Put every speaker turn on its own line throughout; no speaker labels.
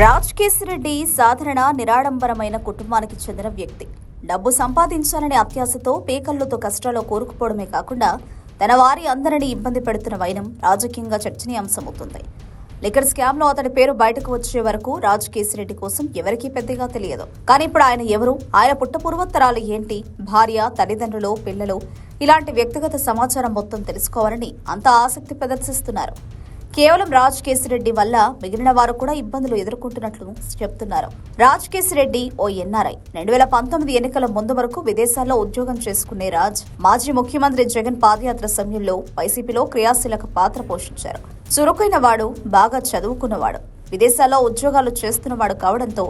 రాజ్ సాధారణ నిరాడంబరమైన కుటుంబానికి చెందిన వ్యక్తి. డబ్బు సంపాదించాలనే అత్యాశతో పేకల్లుతో కష్టాల్లో కోరుకుపోవడమే కాకుండా తన వారి అందరినీ ఇబ్బంది పెడుతున్న వైనం రాజకీయంగా చర్చనీయాంశమవుతుంది. లిక్కర్ స్కామ్లో అతడి పేరు బయటకు వచ్చే వరకు రాజ్ కోసం ఎవరికీ పెద్దగా తెలియదు. కానీ ఇప్పుడు ఆయన ఎవరు? ఆయన పుట్ట పూర్వోత్తరాలు ఏంటి? భార్య తల్లిదండ్రులు పిల్లలు ఇలాంటి వ్యక్తిగత సమాచారం మొత్తం తెలుసుకోవాలని అంత ఆసక్తి ప్రదర్శిస్తున్నారు. కేవలం రాజ్ కేసిరెడ్డి వల్ల మిగిలిన వారు కూడా ఇబ్బందులు ఎదుర్కొంటున్నట్లు చెప్తున్నారు. రాజ్ కేసిరెడ్డి ఓ ఎన్ఆర్ఐ. రెండు వేల పంతొమ్మిది ఎన్నికల ముందు వరకు విదేశాల్లో ఉద్యోగం చేసుకునే రాజ్ మాజీ ముఖ్యమంత్రి జగన్ పాదయాత్ర సమయంలో వైసీపీలో క్రియాశీలక పాత్ర పోషించారు. చురుకైన వాడు బాగా చదువుకున్నవాడు. విదేశాల్లో ఉద్యోగాలు చేస్తున్నవాడు కావడంతో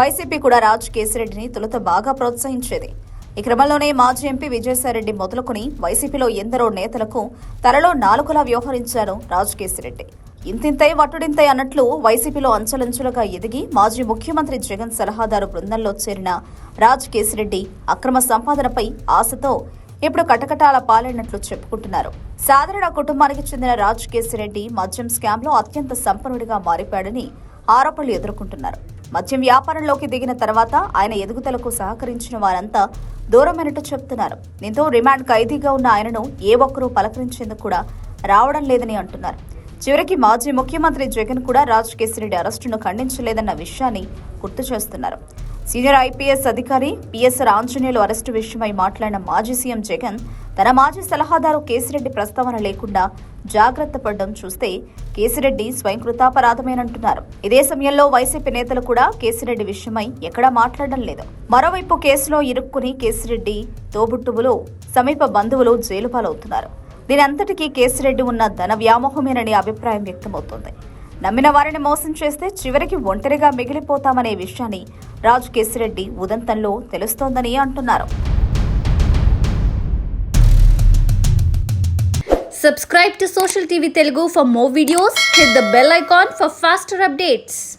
వైసీపీ కూడా రాజ్ కేసిరెడ్డిని తొలుత బాగా ప్రోత్సహించేది. ఈ క్రమంలోనే మాజీ ఎంపీ విజయసాయిరెడ్డి మొదలుకొని వైసీపీలో ఎందరో నేతలకు తనలో నాలుగులా వ్యవహరించారు రాజ్ ఇంతింతై వట్టుడింతై అన్నట్లు వైసీపీలో అంచలంచులుగా ఎదిగి మాజీ ముఖ్యమంత్రి జగన్ సలహాదారు బృందంలో చేరిన రాజ్ కేసిరెడ్డి అక్రమ సంపాదనపై ఆశతో ఇప్పుడు కటకటాల పాలైనట్లు చెప్పుకుంటున్నారు. సాధారణ కుటుంబానికి చెందిన రాజ్ కేసిరెడ్డి మద్యం స్కామ్లో అత్యంత సంపన్నుడిగా మారిపోయాడని ఆరోపణలు ఎదుర్కొంటున్నారు. మద్యం వ్యాపారంలోకి దిగిన తర్వాత ఆయన ఎదుగుదలకు సహకరించిన వారంతా దూరమైనట్టు చెప్తున్నారు. దీంతో రిమాండ్ ఖైదీగా ఉన్న ఆయనను ఏ ఒక్కరూ పలకరించేందుకు కూడా రావడం లేదని అంటున్నారు. చివరికి మాజీ ముఖ్యమంత్రి జగన్ కూడా రాజ్ రెడ్డి అరెస్టును ఖండించలేదన్న విషయాన్ని గుర్తు చేస్తున్నారు. సీనియర్ ఐపీఎస్ అధికారి పిఎస్ఆర్ ఆంజనేయులు అరెస్టు విషయమై మాట్లాడిన మాజీ సీఎం జగన్ తన మాజీ సలహాదారు కేసిరెడ్డి ప్రస్తావన లేకుండా జాగ్రత్త పడడం చూస్తే కేసిరెడ్డి స్వయం కృతాపరాధమేనంటున్నారు ఇదే సమయంలో వైసీపీ నేతలు కూడా కేసిరెడ్డి విషయమై ఎక్కడా మాట్లాడడం లేదు. మరోవైపు కేసులో ఇరుక్కుని కేసిరెడ్డి తోబుట్టువులు సమీప బంధువులు జైలు పాలవుతున్నారు. దీని అంతటికీ కేసిరెడ్డి ఉన్న ధన వ్యామోహమేనని అభిప్రాయం వ్యక్తమవుతోంది. నమ్మిన వారిని మోసం చేస్తే చివరికి ఒంటరిగా మిగిలిపోతామనే విషయాన్ని రాజ్ కేసిరెడ్డి ఉదంతంలో తెలుస్తోందని అంటున్నారు
Subscribe to Social TV Telugu for more videos. Hit the bell icon for faster updates.